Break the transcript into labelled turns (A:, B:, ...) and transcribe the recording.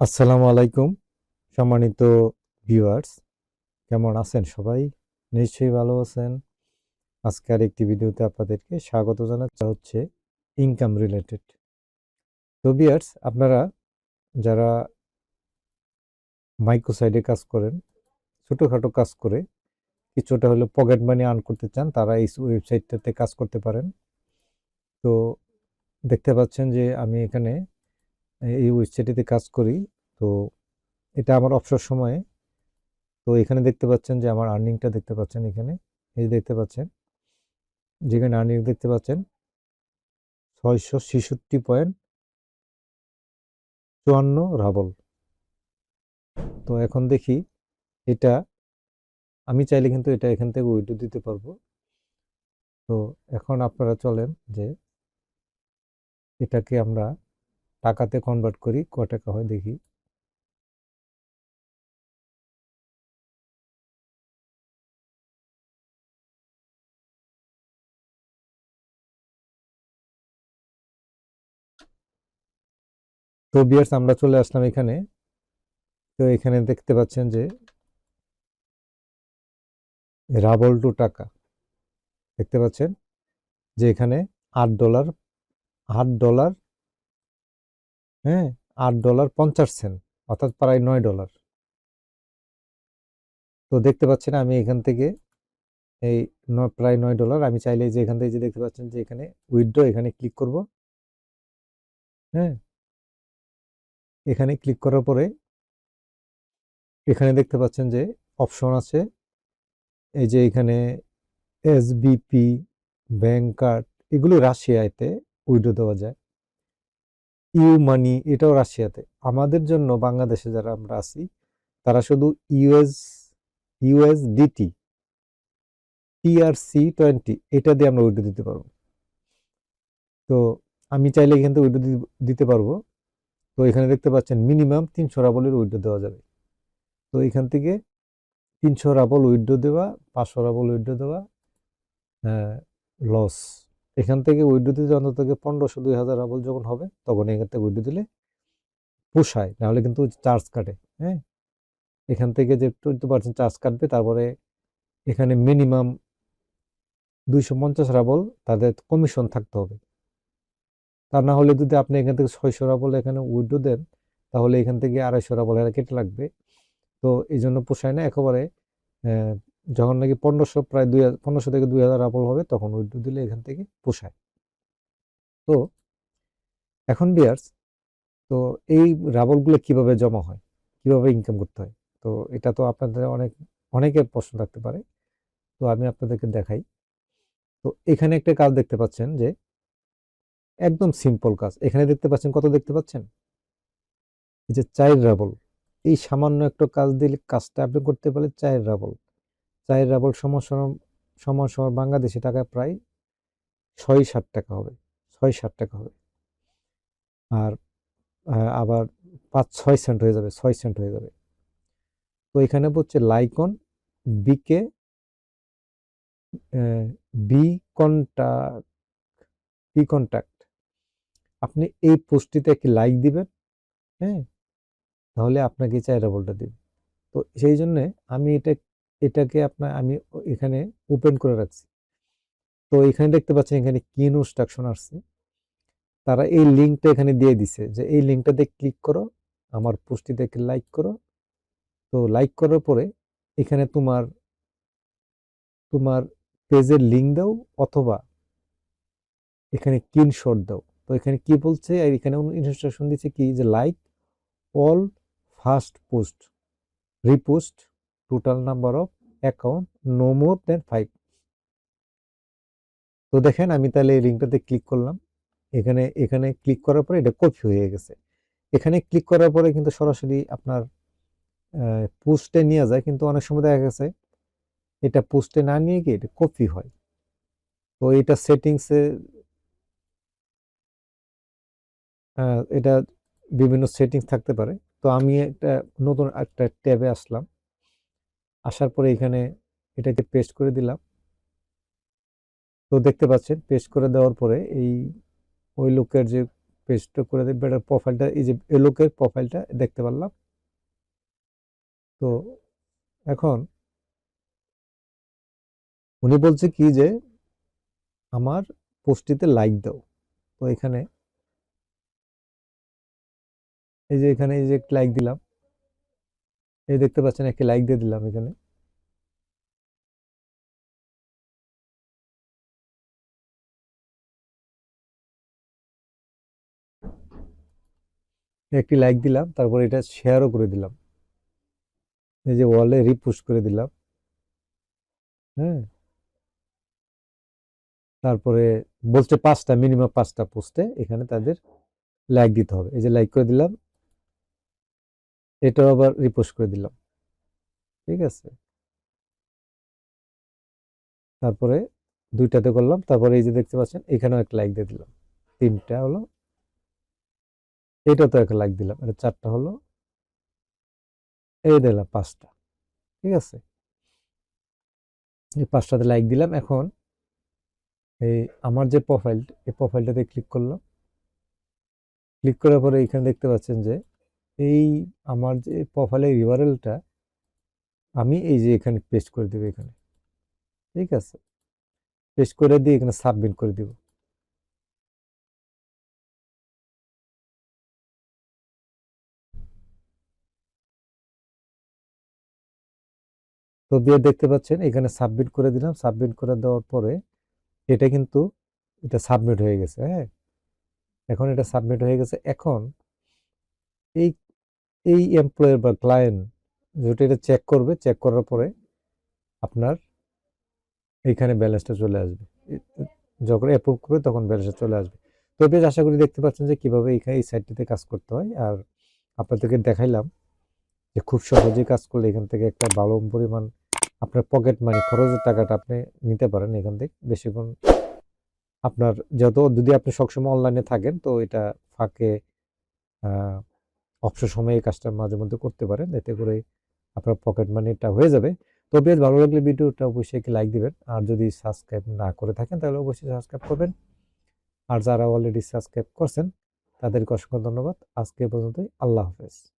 A: আসসালামু আলাইকুম, সম্মানিত ভিউয়ার্স কেমন আছেন সবাই? নিশ্চয়ই ভালো আছেন। আজকের একটি ভিডিওতে আপনাদেরকে স্বাগত জানাচ্ছি। হচ্ছে ইনকাম রিলেটেড তো ভিউয়ার্স আপনারা যারা মাইক্রো সাইডে কাজ করেন, ছোটোখাটো কাজ করে, কিছুটা হলো পকেট মানি আর্ন করতে চান, তারা এই ওয়েবসাইটটাতে কাজ করতে পারেন। তো দেখতে পাচ্ছেন যে আমি এখানে এই ওয়েবসাইটটিতে কাজ করি। তো এটা আমার অবসর সময়ে। তো এখানে দেখতে পাচ্ছেন যে আমার আর্নিংটা দেখতে পাচ্ছেন এখানে। এই দেখতে পাচ্ছেন, যেখানে আর্নিং দেখতে পাচ্ছেন, ছয়শো ছেষট্টি পয়েন্ট চুয়ান্ন রাবল তো এখন দেখি, এটা আমি চাইলে কিন্তু এটা এখান থেকে উইডো দিতে পারব। তো এখন আপনারা চলেন যে এটাকে আমরা টাকাতে কনভার্ট করি, ক টাকা হয় দেখি। তো বিয়ার্স আমরা চলে আসলাম এখানে। তো এখানে দেখতে পাচ্ছেন যে রাবল টু টাকা। দেখতে পাচ্ছেন যে এখানে আট ডলার আট ডলার হ্যাঁ আট ডলার পঞ্চাশ সেন্ট, অর্থাৎ প্রায় নয় ডলার। তো দেখতে পাচ্ছেন আমি এখান থেকে এই প্রায় নয় ডলার। আমি চাইলে যে এখান থেকে যে দেখতে পাচ্ছেন যে এখানে উইথড্র এখানে ক্লিক করব। হ্যাঁ। এখানে ক্লিক করার পরে এখানে দেখতে পাচ্ছেন যে অপশন আছে। এই যে এখানে এসবিপি ব্যাংক কার্ড, এগুলো রাশিয়াতে উইড্রো দেওয়া যায়। ইউ মানি এটাও রাশিয়াতে। আমাদের জন্য বাংলাদেশে যারা আমরা আছি, তারা শুধু ইউএস, ইউএসডিটি, টিআরসি টোয়েন্টি, এটা দিয়ে আমরা উইডো দিতে পারব। তো আমি চাইলে এখান থেকে উইডো দিতে পারব। তো এখানে দেখতে পাচ্ছেন মিনিমাম তিনশো রাবলের উইডো দেওয়া যাবে। তো এখান থেকে তিনশো রাবল উইড্রো দেওয়া, পাঁচশো রাবল উইডো দেওয়া হ্যাঁ লস। এখান থেকে উইড্রো দিতে অন্তত পনেরোশো, দুই হাজার রাবল যখন হবে তখন এখান থেকে উইড্রো দিলে পোষায়। নাহলে কিন্তু চার্জ কাটে হ্যাঁ? এখান থেকে যে টোয়েন্টি পার্সেন্ট চার্জ কাটবে, তারপরে এখানে মিনিমাম দুইশো পঞ্চাশ রাবল তাদের কমিশন থাকতে হবে। তা না হলে যদি আপনি এখান থেকে ছয়শো রাবল এখানে উইড্রো দেন, তাহলে এখান থেকে আড়াইশো রাবল এরা কেটে লাগবে। তো এই জন্য পোষায় না, একেবারে যখন নাকি পনেরোশো প্রায় দুই পনেরোশো থেকে দুই হাজার রাবল হবে, তখন উইড্রো দিলে এখান থেকে পোষায়। তো এখন বিয়ার্স তো এই রাবলগুলো কীভাবে জমা হয়? কীভাবে ইনকাম করতে হয়? তো এটা তো আপনাদের অনেক, অনেকের প্রশ্ন থাকতে পারে। তো আমি আপনাদেরকে দেখাই। তো এখানে একটা কাজ দেখতে পাচ্ছেন যে, একদম সিম্পল কাজ। এখানে দেখতে পাচ্ছেন, কত দেখতে পাচ্ছেন? এই যে চায়ের রাবল। এই সামান্য একটা কাজ দিলে, কাজটা আপনি করতে পারলে চায়ের রাবল। চায়ের রাবল সমস্যা সমান সময় বাংলাদেশি টাকায় প্রায় ছয় ষাট টাকা হবে ছয় ষাট টাকা হবে। আর আবার পাঁচ ছয় সেন্ট হয়ে যাবে, ছয় সেন্ট হয়ে যাবে। তো এখানে বলছে লাইকন বিকে বি কন্টাক্ট বি কন্ট্যাক্ট আপনি এই পোস্টটিতে একটি লাইক দিবেন হ্যাঁ? তাহলে আপনাকে চাই রাবলটা দিবে। তো সেই জন্যে আমি এটা এটাকে আপনার আমি এখানে ওপেন করে রাখছি। তো এখানে দেখতে পাচ্ছেন এখানে কি ইনস্ট্রাকশন আসছে। তারা এই লিঙ্কটা এখানে দিয়ে দিছে যে এই লিঙ্কটাতে ক্লিক করো, আমার পোস্টটি দেখে লাইক করো। তো লাইক করার পরে এখানে তোমার তোমার পেজের লিঙ্ক দাও অথবা এখানে কিন স্ক্রিনশট দাও। তো এখানে কি বলছে? আর এখানে ইনস্ট্রাকশন দিচ্ছে কি? যে like all first post repost total number of account no more than five তো দেখেন আমি তাহলে এই লিঙ্কটাতে ক্লিক করলাম। এখানে এখানে ক্লিক করার পরে এটা কপি হয়ে গেছে। এখানে ক্লিক করার পরে কিন্তু সরাসরি আপনার পোস্টে নিয়ে যায়, কিন্তু অনেক সময় দেখা গেছে এটা পোস্টে না নিয়ে গিয়ে এটা কপি হয়। তো এটা সেটিংসে এটা বিভিন্ন সেটিংস থাকতে পারে। তো আমি একটা নতুন একটা ট্যাবে আসলাম। আসার পরে এখানে এটাকে পেস্ট করে দিলাম। তো দেখতে পাচ্ছেন পেস্ট করে দেওয়ার পরে এই, ওই লোকের যে পেস্ট করে দেবে, এটার প্রোফাইলটা এই যে এ লোকের প্রোফাইলটা দেখতে পারলাম। তো এখন উনি বলছে কি যে, আমার পোস্টটিতে লাইক দাও। তো এখানে এই যে এখানে এই যে লাইক দিলাম। এই দেখতে পাচ্ছেন, একটি লাইক দিয়ে দিলাম এখানে। একটি লাইক দিলাম, তারপর এটা শেয়ারও করে দিলাম। এই যে ওয়ালে রিপোস্ট করে দিলাম। হ্যাঁ। তারপরে বলছে পাঁচটা মিনিমাম পাঁচটা পোস্টে এখানে তাদের লাইক দিতে হবে। এই যে লাইক করে দিলাম এটাও আবার রিপোস্ট করে দিলাম। ঠিক আছে? তারপরে দুইটাতে করলাম, তারপরে এই যে দেখতে পাচ্ছেন, এখানেও একটা লাইক দিয়ে দিলাম। তিনটা হলো এটা তো একটা লাইক দিলাম, এটা চারটা হলো, এই দিলাম পাঁচটা। ঠিক আছে? এই পাঁচটাতে লাইক দিলাম, এখন এই আমার যে প্রোফাইল এই প্রোফাইলটাতে ক্লিক করলাম। ক্লিক করার পরে এখানে দেখতে পাচ্ছেন যে এই আমার যে প্রোফাইলের ইউআরএলটা আমি এই যে এখানে পেস্ট করে দেবো এখানে। ঠিক আছে? পেস্ট করে দিয়ে এখানে সাবমিট করে দিব। তো দিয়ে দেখতে পাচ্ছেন, এখানে সাবমিট করে দিলাম। সাবমিট করে দেওয়ার পরে এটা কিন্তু এটা সাবমিট হয়ে গেছে হ্যাঁ? এখন এটা সাবমিট হয়ে গেছে। এখন এই এই এমপ্লয়ের বা ক্লায়েন্ট যেটা এটা চেক করবে চেক করার পরে আপনার এইখানে ব্যালেন্সটা চলে আসবে। যখন অ্যাপ্রুভ করবে তখন ব্যালেন্সটা চলে আসবে। তো বেশ আশা করি দেখতে পাচ্ছেন যে কীভাবে এইখানে এই সাইটটিতে কাজ করতে হয়। আর আপনাদেরকে দেখাইলাম যে খুব সহজেই কাজ করলে এখান থেকে একটা ভালো পরিমাণ আপনার পকেট মানি খরচের টাকাটা আপনি নিতে পারেন এখান থেকে। বেশিক্ষণ আপনার যত যদি আপনি সবসময় অনলাইনে থাকেন, তো এটা ফাঁকে অবসর সময়ে কাজটা মাঝে মধ্যে করতে পারেন, এতে করে আপনার পকেট মানিটা হয়ে যাবে। তো বেশ ভালো লাগলে ভিডিওটা, অবশ্যই একটি লাইক দিবেন। আর যদি সাবস্ক্রাইব না করে থাকেন, তাহলে অবশ্যই সাবস্ক্রাইব করবেন। আর যারা অলরেডি সাবস্ক্রাইব করছেন, তাদেরকে অসংখ্য ধন্যবাদ। আজকে পর্যন্তই, আল্লাহ হাফেজ।